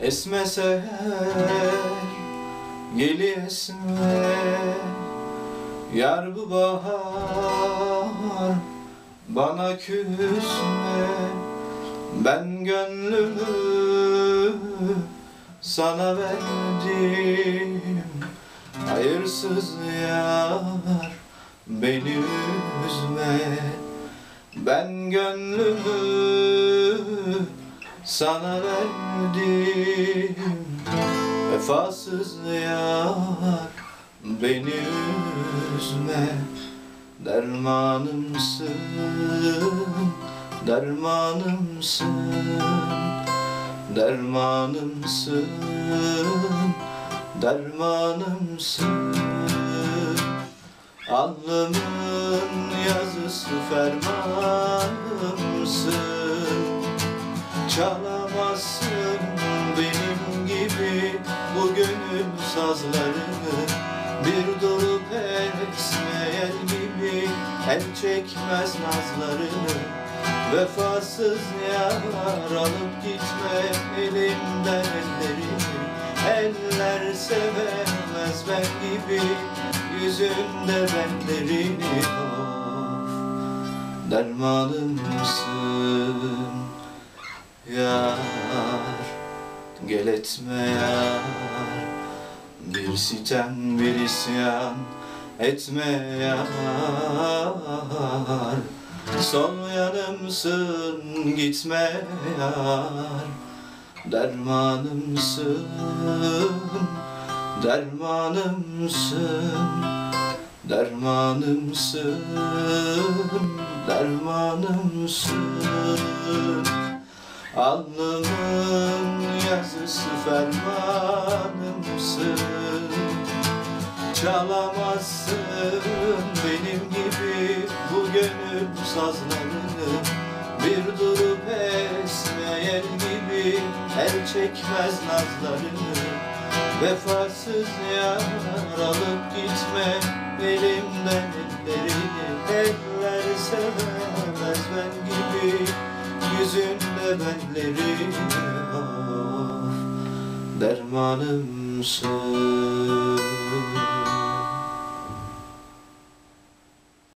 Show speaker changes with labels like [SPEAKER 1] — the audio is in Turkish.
[SPEAKER 1] Esmese geli esme. Yar bu bahar bana küsme. Ben gönlümü sana verdim. Hayırsız yar beni üzme. Ben gönlümü sana verdim. Vefasız yar beni üzme. Dermanımsın, dermanımsın Dermanımsın, dermanımsın. Alnımın yazısı fermanımsın Çalamazsın benim gibi bu gönül sazlarını. Bir dolup esmeyen gibi el çekmez nazlarını. Vefasız yar alıp gitme elimden ellerini. Eller sevemez ben gibi yüzünde benlerini. Of Dermanımsın yar Gel etme yar. Bir sitem bir isyan etme yar. Son yanımsın gitme yar. Dermanımsın Dermanımsın. Dermanımsın Dermanımsın Alnımın yazısı fermanımsın Çalamazsın benim gibi bu gönül sazlarını. Bir durup esmeyen gibi el çekmez nazlarını. Vefasız yar alıp gitme elimden ellerini. Eller sevemez ben gibi yüzünde benleri of Dermanımsın